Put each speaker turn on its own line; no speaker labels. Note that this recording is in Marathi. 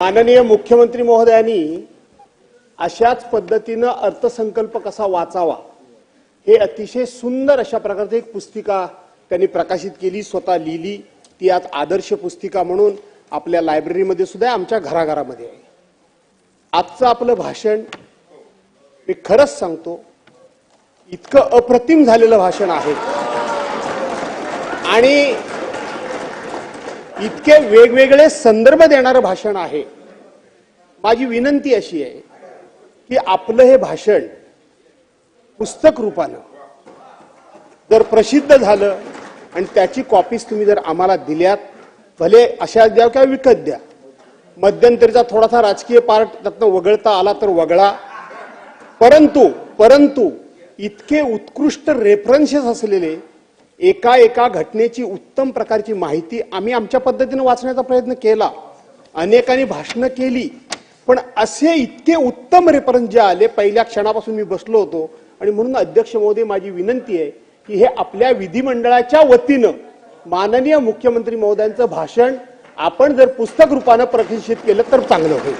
माननीय मुख्यमंत्री महोदयांनी अशाच पद्धतीनं अर्थसंकल्प कसा वाचावा हे अतिशय सुंदर अशा प्रकारची एक पुस्तिका त्यांनी प्रकाशित केली स्वतः लिहिली. ती आज आदर्श पुस्तिका म्हणून आपल्या लायब्ररीमध्ये सुद्धा आमच्या घराघरामध्ये आहे. आजचं आपलं भाषण मी खरंच सांगतो इतकं अप्रतिम झालेलं भाषण आहे. आणि इतके वेगवेगळे संदर्भ देणारं भाषण आहे. माझी विनंती अशी आहे की आपलं हे भाषण पुस्तक रूपानं जर प्रसिद्ध झालं आणि त्याची कॉपीज तुम्ही जर आम्हाला दिल्यात भले अशा द्या किंवा विकत द्या मध्यंतरीचा थोडासा राजकीय पार्ट त्यातनं वगळता आला तर वगळा. परंतु परंतु इतके उत्कृष्ट रेफरन्सेस असलेले एका एका घटनेची उत्तम प्रकारची माहिती आम्ही आमच्या पद्धतीनं वाचण्याचा प्रयत्न केला. अनेकांनी भाषणं केली. पण असे इतके उत्तम रेफरन्स जे आले पहिल्या क्षणापासून मी बसलो होतो आणि म्हणून अध्यक्ष महोदय माझी विनंती आहे की हे आपल्या विधिमंडळाच्या वतीनं माननीय मुख्यमंत्री महोदयांचं भाषण आपण जर पुस्तक रूपानं प्रकाशित केलं तर चांगलं होईल.